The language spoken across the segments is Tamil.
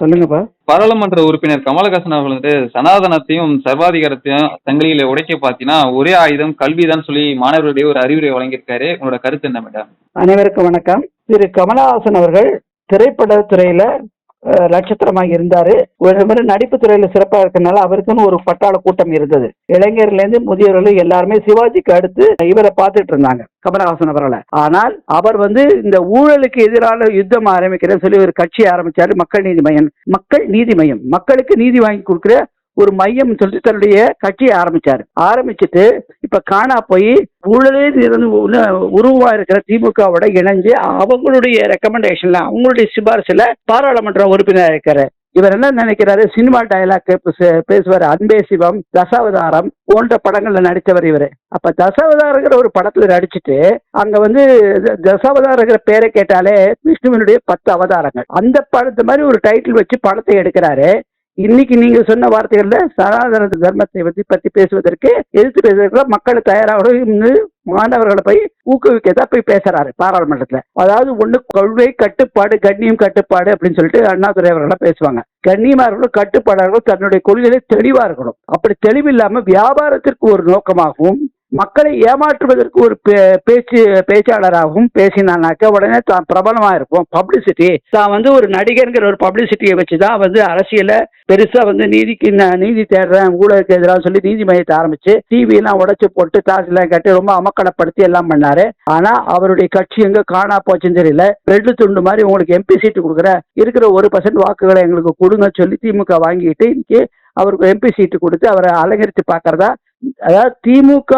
சொல்லுங்கப்பா. பாராளுமன்ற உறுப்பினர் கமலஹாசன் அவர்கள் வந்து சனாதனத்தையும் சர்வாதிகாரத்தையும் சங்கிலியில உடைக்க பார்த்தீங்கன்னா ஒரே ஆயுதம் கல்விதான் சொல்லி மாணவர்களிடையே ஒரு அறிவுரை வழங்கியிருக்காரு. உங்களோட கருத்து என்ன மேடம்? அனைவருக்கும் வணக்கம். திரு கமலஹாசன் அவர்கள் திரைப்பட துறையில நட்சத்திரமாக இருந்தாரு. ஒரு மாதிரி நடிப்பு துறையில சிறப்பாக இருக்கனால அவருக்குன்னு ஒரு பட்டாள கூட்டம் இருந்தது. இளைஞர்ல இருந்து முதியவர்கள் எல்லாருமே சிவாஜிக்கு அடுத்து இவரை பார்த்துட்டு இருந்தாங்க கமலஹாசன் அவர்களை. ஆனால் அவர் வந்து இந்த ஊழலுக்கு எதிரான யுத்தம் ஆரம்பிக்கிறேன்னு சொல்லி ஒரு கட்சி ஆரம்பிச்சாரு மக்கள் நீதி மையம். மக்கள் நீதி மையம். மக்களுக்கு நீதி வாங்கி கொடுக்கிற ஒரு மையம் சொல்லி தன்னுடைய கட்சியை ஆரம்பிச்சாரு. ஆரம்பிச்சுட்டு இப்ப காணா போய் ஊழலே இருந்து உருவா இருக்கிற திமுகவோட இணைஞ்சு அவங்களுடைய ரெக்கமெண்டேஷன்ல அவங்களுடைய சிபாரிசுல பாராளுமன்ற உறுப்பினர் இருக்காரு. இவர் என்ன நினைக்கிறாரு? சினிமா டயலாக் பேசுவார். அன்பே சிவம் தசாவதாரம் போன்ற படங்கள்ல நடித்தவர் இவர். அப்ப தசாவதாரங்கிற ஒரு படத்துல நடிச்சுட்டு அங்க வந்து தசாவதாரங்கிற பேரை கேட்டாலே விஷ்ணுவினுடைய பத்து அவதாரங்கள். அந்த படத்து மாதிரி ஒரு டைட்டில் வச்சு படத்தை எடுக்கிறாரு. இன்னைக்கு நீங்க சொன்ன வார்த்தைகள்ல சனாதன தர்மத்தை பத்தி பத்தி பேசுவதற்கு எதிர்த்து பேசுவதற்கு மக்கள் தயாராக மாணவர்களை போய் ஊக்குவிக்கதா போய் பேசுறாரு பாராளுமன்றத்துல. அதாவது ஒண்ணு கொள்கை கட்டுப்பாடு கண்ணியம் கட்டுப்பாடு அப்படின்னு சொல்லிட்டு அண்ணாதுரை அவர்கள பேசுவாங்க. கண்ணியமா இருக்கணும் கட்டுப்பாடார்களும் தன்னுடைய கொள்கையிலே தெளிவா இருக்கணும். அப்படி தெளிவில்லாம வியாபாரத்திற்கு ஒரு நோக்கமாகவும் மக்களை ஏமாற்றுவதற்கு ஒரு பே- பேச்சு பேச்சாளராகவும் பேசினானாக்க உடனே தான் பிரபலமா இருப்போம். பப்ளிசிட்டி தான் வந்து ஒரு நடிகர்ங்கிற ஒரு பப்ளிசிட்டியை வச்சுதான் வந்து அரசியல பெருசா வந்து நீதிக்கு நீதி தேடுறேன் ஊழலுக்கு எதிராக சொல்லி நீதி மையத்தை ஆரம்பிச்சு டிவி எல்லாம் உடைச்சு போட்டு தாசிலாம் கட்டி ரொம்ப அமக்கலப்படுத்தி எல்லாம் பண்ணாரு. ஆனா அவருடைய கட்சி எங்க காணா போச்சுன்னு தெரியல. ரெண்டு துண்டு மாதிரி உங்களுக்கு எம்பி சீட்டு கொடுக்குற இருக்கிற ஒரு பர்சன்ட் வாக்குகளை எங்களுக்கு கொடுங்க சொல்லி திமுக வாங்கிட்டு இன்னைக்கு அவருக்கு எம்பி சீட்டு கொடுத்து அவரை அலங்கரித்து பார்க்கறதா அதாவது திமுக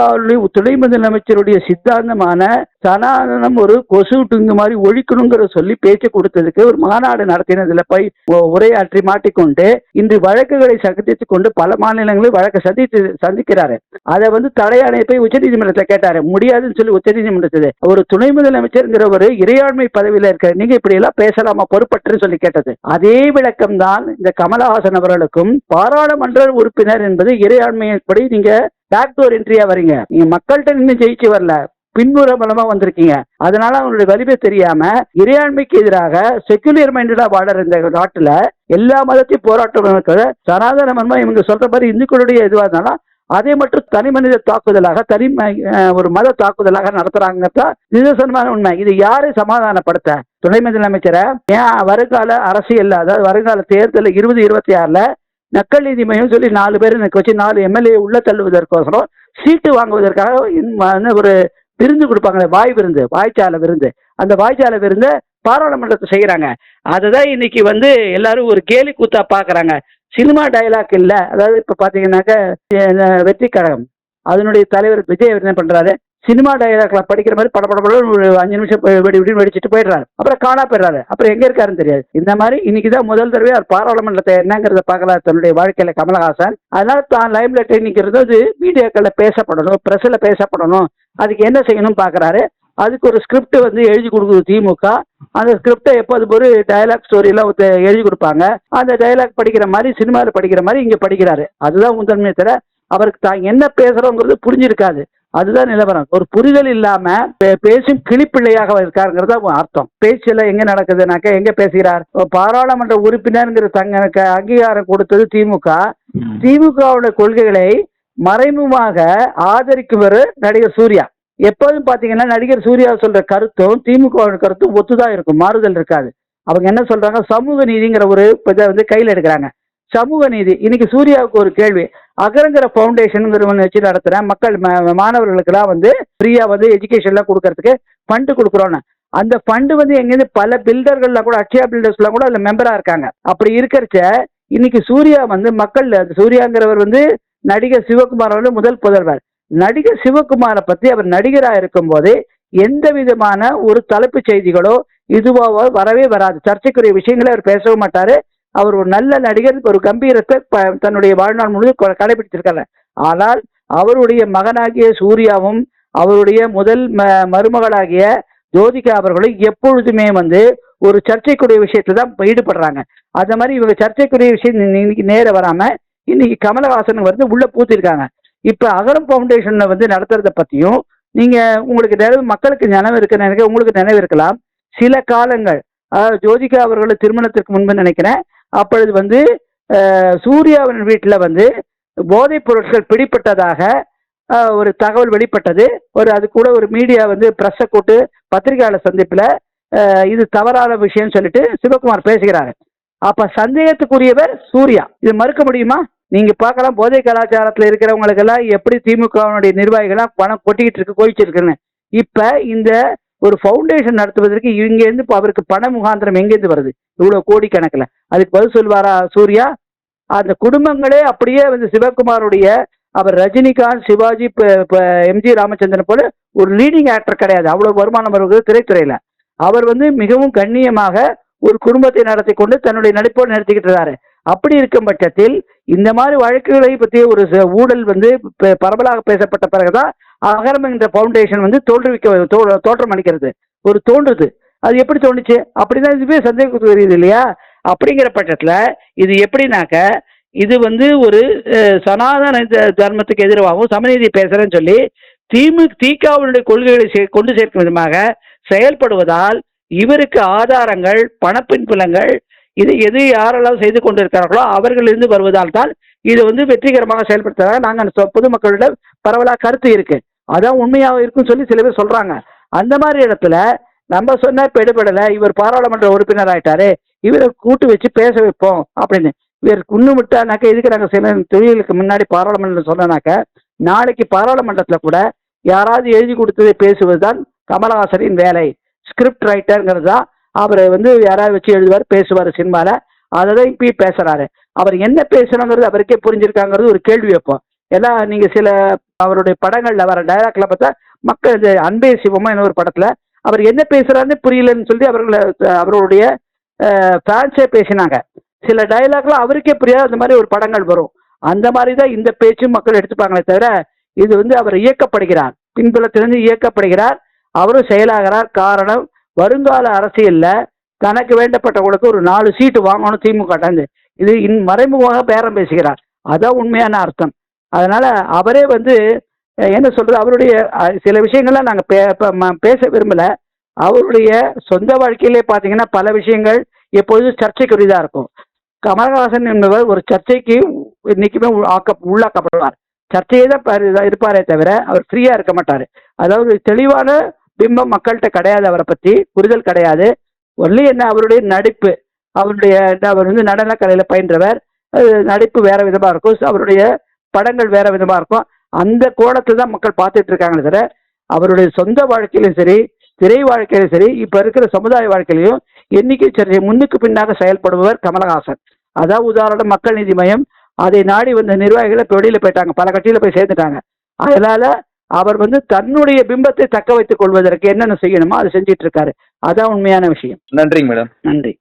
துணை முதலமைச்சருடைய சித்தாந்தமான சனாதனம் ஒரு கொசு டுங்கு மாதிரி ஒழிக்கணுங்கிற சொல்லி பேச்சு கொடுத்ததுக்கு ஒரு மாநாடு நடத்தினதுல போய் உரையாற்றி மாட்டிக்கொண்டு இன்று வழக்குகளை சந்தித்துக் கொண்டு பல மாநிலங்களில் வழக்கை சந்தித்து சந்திக்கிறாரு. அதை வந்து தடையானை போய் உச்சநீதிமன்றத்தை கேட்டாரு. முடியாதுன்னு சொல்லி உச்சநீதிமன்றத்தில் ஒரு துணை முதலமைச்சர்ங்கிற ஒரு இறையாண்மை பதவியில இருக்கிற நீங்க இப்படி எல்லாம் பேசலாமா? பொறுப்பற்று சொல்லி கேட்டது. அதே விளக்கம் தான் இந்த கமலஹாசன் அவர்களுக்கும் பாராளுமன்ற உறுப்பினர் என்பது இறையாண்மையின்படி நீங்க பேக்டோர் என்ட்ரியா வரீங்க. நீங்க மக்கள்கிட்ட நின்று ஜெயிச்சு வரல. பின்புற பலமா வந்திருக்கீங்க. அதனால அவங்களுடைய வலிமை தெரியாம இறையாண்மைக்கு எதிராக செக்குலர் மைண்டடா வாழற இந்த நாட்டுல எல்லா மதத்தையும் போராட்டம் நடக்கிற சனாதன மர்மம் இவங்க சொல்ற மாதிரி இந்துக்களுடைய இதுவா இருந்தாலும் அதை மட்டும் தனி மனித தாக்குதலாக தனி ஒரு மத தாக்குதலாக நடத்துறாங்கத்தான் நிதர்சனமான உண்மை. இது யாரை சமாதானப்படுத்த? துணை முதலமைச்சரை? ஏன் வருங்கால அரசியல் அதாவது வருங்கால தேர்தல் இருபது இருபத்தி ஆறுல மக்கள் நீதி மையம் சொல்லி நாலு பேர் எனக்கு வச்சு நாலு எம்எல்ஏ உள்ள தள்ளுவதற்கோசரம் சீட்டு வாங்குவதற்காக ஒரு விருந்து கொடுப்பாங்களே வாய் விருந்து வாய்ச்சாலை விருந்து. அந்த வாய்ச்சாலை விருந்தை பாராளுமன்றத்தை செய்யறாங்க. அதுதான் இன்னைக்கு வந்து எல்லாரும் ஒரு கேலி கூத்தா பாக்குறாங்க. சினிமா டயலாக் இல்லை. அதாவது இப்ப பாத்தீங்கன்னாக்க வெற்றி கழகம் அதனுடைய தலைவர் விஜய் என்ன பண்றாரு? சினிமா டயலாக்ல படிக்கிற மாதிரி பட பட ஒரு அஞ்சு நிமிஷம் வெடி வெடி வெடிச்சிட்டு போயிடுறாரு. அப்புறம் காணா போயிடுறாரு. அப்புறம் எங்க இருக்காருன்னு தெரியாது. இந்த மாதிரி இன்னைக்கு தான் முதல் தடவை அவர் பாராளுமன்றத்தை என்னங்கிறத பார்க்கல தன்னுடைய வாழ்க்கையில கமலஹாசன். அதனால தான் லைவ்ல நிற்கிறது அது மீடியாக்கள்ல பேசப்படணும் பிரஸ்ல பேசப்படணும். அதுக்கு என்ன செய்யணும் பாக்குறாரு. அதுக்கு ஒரு ஸ்கிரிப்ட் வந்து எழுதி கொடுக்குது திமுக. அந்த ஸ்கிரிப்டை எப்போது ஒரு டயலாக் ஸ்டோரியெல்லாம் எழுதி கொடுப்பாங்க. அந்த டயலாக் படிக்கிற மாதிரி சினிமாவில் படிக்கிற மாதிரி இங்கே படிக்கிறாரு. அதுதான் முதன்மையை தவிர அவருக்கு தான் என்ன பேசுகிறோங்கிறது புரிஞ்சிருக்காது. அதுதான் நிலவரம். ஒரு புரிதல் இல்லாம பேசும் கிளிப்பிள்ளையாக இருக்காருங்கிறது அர்த்தம். பேச்சுல எங்க நடக்குதுனாக்க எங்க பேசுகிறார்? பாராளுமன்ற உறுப்பினர்ங்கிற தங்களுக்கு அங்கீகாரம் கொடுத்தது திமுக. திமுகவோட கொள்கைகளை மறைமுகமாக ஆதரிக்குவர் நடிகர் சூர்யா. எப்போதும் பாத்தீங்கன்னா நடிகர் சூர்யா சொல்ற கருத்தும் திமுக கருத்தும் ஒத்துதான் இருக்கும். மாறுதல் இருக்காது. அவங்க என்ன சொல்றாங்க? சமூக நீதிங்கிற ஒரு இதை வந்து கையில் எடுக்கிறாங்க. சமூக நீதி. இன்னைக்கு சூர்யாவுக்கு ஒரு கேள்வி. அகரங்கிற ஃபவுண்டேஷனுங்கிற ஒன்று வச்சு நடத்துகிற மக்கள் மாணவர்களுக்கெல்லாம் வந்து ஃப்ரீயாக வந்து எஜுகேஷன்லாம் கொடுக்கறதுக்கு ஃபண்டு கொடுக்குறோன்னு. அந்த ஃபண்டு வந்து எங்கேருந்து பல பில்டர்கள்லாம் கூட அக்ஷயா பில்டர்ஸ்லாம் கூட அதில் மெம்பராக இருக்காங்க. அப்படி இருக்கிறச்ச இன்னைக்கு சூர்யா வந்து மக்கள் அது சூர்யாங்கிறவர் வந்து நடிகர் சிவகுமார் வந்து முதல் புதல்வர். நடிகர் சிவகுமாரை பற்றி அவர் நடிகராக இருக்கும்போது எந்த விதமான ஒரு தலைப்பு செய்திகளோ இதுவாக வரவே வராது. சர்ச்சைக்குரிய விஷயங்களை அவர் பேசவும் மாட்டாரு. அவர் ஒரு நல்ல நடிகர் ஒரு கம்பீரத்தை தன்னுடைய வாழ்நாள் முழுவதும் கொ- கடைபிடிச்சிருக்காரு ஆனால் அவருடைய மகனாகிய சூர்யாவும் அவருடைய முதல் ம- மருமகளாகிய ஜோதிகா அவர்களும் எப்பொழுதுமே வந்து ஒரு சர்ச்சைக்குரிய விஷயத்துல தான் ஈடுபடுறாங்க. அந்த மாதிரி இவங்க சர்ச்சைக்குரிய விஷயம் இன்னைக்கு நேர வராம இன்னைக்கு கமலஹாசன் வந்து உள்ள பூத்திருக்காங்க. இப்ப அகரம் ஃபவுண்டேஷன்ல வந்து நடத்துறத பத்தியும் நீங்க உங்களுக்கு நினைவு மக்களுக்கு நினைவு இருக்கு நினைக்க உங்களுக்கு நினைவு இருக்கலாம். சில காலங்கள் அதாவது ஜோதிகா அவர்கள் திருமணத்திற்கு முன்பு நினைக்கிறேன் அப்பொழுது வந்து சூர்யாவின் வீட்டில் வந்து போதைப் பொருட்கள் பிடிப்பட்டதாக ஒரு தகவல் வெளிப்பட்டது. ஒரு அது கூட ஒரு மீடியா வந்து ப்ரெஸ்ஸை கூட்டு பத்திரிகையாளர் சந்திப்பில் இது தவறான விஷயம்னு சொல்லிட்டு சிவகுமார் பேசுகிறாரு. அப்ப சந்தேகத்துக்குரியவர் சூர்யா. இது மறுக்க முடியுமா? நீங்க பார்க்கலாம் போதை கலாச்சாரத்தில் இருக்கிறவங்களுக்கெல்லாம் எப்படி திமுகவினுடைய நிர்வாகிகளாம் பணம் கொட்டிக்கிட்டு இருக்கு கோயிச்சிருக்குன்னு இப்ப இந்த ஒரு ஃபவுண்டேஷன் நடத்துவதற்கு இங்கேருந்து அவருக்கு பண முகாந்திரம் எங்கேருந்து வருது? இவ்வளவு கோடி கணக்குல அதுக்கு பதில் சொல்வாரா சூர்யா? அந்த குடும்பங்களே அப்படியே வந்து சிவகுமாருடைய அவர் ரஜினிகாந்த் சிவாஜி எம்ஜி ராமச்சந்திரன் போல ஒரு லீடிங் ஆக்டர் கிடையாது. அவ்வளவு வருமானம் வருகிறது திரைத்துறையில. அவர் வந்து மிகவும் கண்ணியமாக ஒரு குடும்பத்தை நடத்தி கொண்டு தன்னுடைய நடிப்போடு நடத்திக்கிட்டு இருக்காரு. அப்படி இருக்கும் பட்சத்தில் இந்த மாதிரி வழக்குகளை பற்றிய ஒரு ஊழல் வந்து பரவலாக பேசப்பட்ட பிறகுதான் அகரம் என்ற ஃபவுண்டேஷன் வந்து தோற்றுவிக்க தோ- தோற்றம் அளிக்கிறது. ஒரு தோன்றுது. அது எப்படி தோணுச்சு அப்படிதான் இதுவே சந்தேகத்துக்கு வருது இல்லையா? அப்படிங்கிற பட்சத்தில் இது எப்படின்னாக்க இது வந்து ஒரு சனாதன தர்மத்துக்கு எதிராகவும் சமநீதி பேசுறேன்னு சொல்லி திமு திகாவினுடைய கொள்கைகளை கொண்டு சேர்க்கும் விதமாக செயல்படுவதால் இவருக்கு ஆதாரங்கள் பணப்பின்புலங்கள் இது எது யாரெல்லாம் செய்து கொண்டிருக்கிறார்களோ அவர்களிருந்து வருவதால் தான் இது வந்து வெற்றிகரமாக செயல்படுத்துவதாக நாங்கள் பொதுமக்களிடம் பரவலாக கருத்து இருக்கு. அதான் உண்மையாக இருக்குன்னு சொல்லி சில பேர் சொல்கிறாங்க அந்த மாதிரி இடத்துல நம்ம சொன்னா பெடுபடலை இவர் பாராளுமன்ற உறுப்பினர் ஆயிட்டாரு இவரை கூட்டு வச்சு பேச வைப்போம் அப்படின்னு. இவர் குன்னு விட்டானாக்க எதுக்கு நாங்கள் சில தொழிலுக்கு முன்னாடி பாராளுமன்றம் சொன்னனாக்க நாளைக்கு பாராளுமன்றத்தில் கூட யாராவது எழுதி கொடுத்ததை பேசுவது தான் கமலஹாசனின் வேலை. ஸ்கிரிப்ட் ரைட்டருங்கிறது தான் அவரை வந்து யாராவது வச்சு எழுதுவார் பேசுவார் சினிமாவில் அதை தான் இப்பயும் பேசுகிறாரு அவர் என்ன பேசணுங்கிறது அவருக்கே புரிஞ்சிருக்காங்கிறது ஒரு கேள்வி வைப்போம். ஏன்னா நீங்கள் சில அவருடைய படங்களில் வர டைலாக்ல பார்த்தா மக்கள் இந்த அன்பே சிவமா என்ன ஒரு படத்தில் அவர் என்ன பேசுறாருன்னு புரியலன்னு சொல்லி அவர்களை அவருடைய ஃபேன்ஸே பேசினாங்க. சில டைலாக்ல அவருக்கே புரியாத அந்த மாதிரி ஒரு படங்கள் வரும். அந்த மாதிரி தான் இந்த பேச்சும் மக்கள் எடுத்துப்பாங்களே தவிர இது வந்து அவர் இயக்கப்படுகிறார். பின்புலத்திலிருந்து இயக்கப்படுகிறார். அவரும் செயலாகிறார். காரணம் வருங்கால அரசியல்ல தனக்கு வேண்டப்பட்டவங்களுக்கு ஒரு நாலு சீட்டு வாங்கணும் திமுக இது இன் மறைமுகமாக பேரம் பேசுகிறார். அதான் உண்மையான அர்த்தம். அதனால அவரே வந்து என்ன சொல்றது அவருடைய சில விஷயங்கள்லாம் நாங்கள் பே பேச விரும்பல. அவருடைய சொந்த வாழ்க்கையிலே பார்த்தீங்கன்னா பல விஷயங்கள் எப்பொழுதும் சர்ச்சைக்குரியதாக இருக்கும். கமலஹாசன் என்பவர் ஒரு சர்ச்சைக்கு இன்னைக்குமே ஆக்க உள்ளாக்கப்படுவார். சர்ச்சையே தான் இருப்பாரே தவிர அவர் ஃப்ரீயாக இருக்க மாட்டார். அதாவது தெளிவான பிம்பம் மக்கள்கிட்ட கிடையாது அவரை பற்றி புரிதல் கிடையாது. ஒன்லி என்ன அவருடைய நடிப்பு அவருடைய அவர் வந்து நடன பயின்றவர். நடிப்பு வேற விதமாக இருக்கும். அவருடைய படங்கள் வேற விதமா இருக்கும். அந்த கோணத்தில் தான் மக்கள் பார்த்துட்டு இருக்காங்களே தவிர அவருடைய சொந்த வாழ்க்கையிலும் சரி திரை வாழ்க்கையிலும் சரி இப்ப இருக்கிற சமுதாய வாழ்க்கையிலையும் என்னைக்கு சரி முன்னுக்கு பின்னாக செயல்படுபவர் கமலஹாசன். அதான் உதாரணம் மக்கள் நீதி மையம். அதை நாடி வந்த நிர்வாகிகளை இப்ப வெளியில போயிட்டாங்க. பல கட்சியில போய் சேர்ந்துட்டாங்க. அதனால அவர் வந்து தன்னுடைய பிம்பத்தை தக்க வைத்துக் கொள்வதற்கு என்னென்ன செய்யணுமோ அதை செஞ்சிட்டு இருக்காரு. அதான் உண்மையான விஷயம். நன்றிங்க மேடம். நன்றி.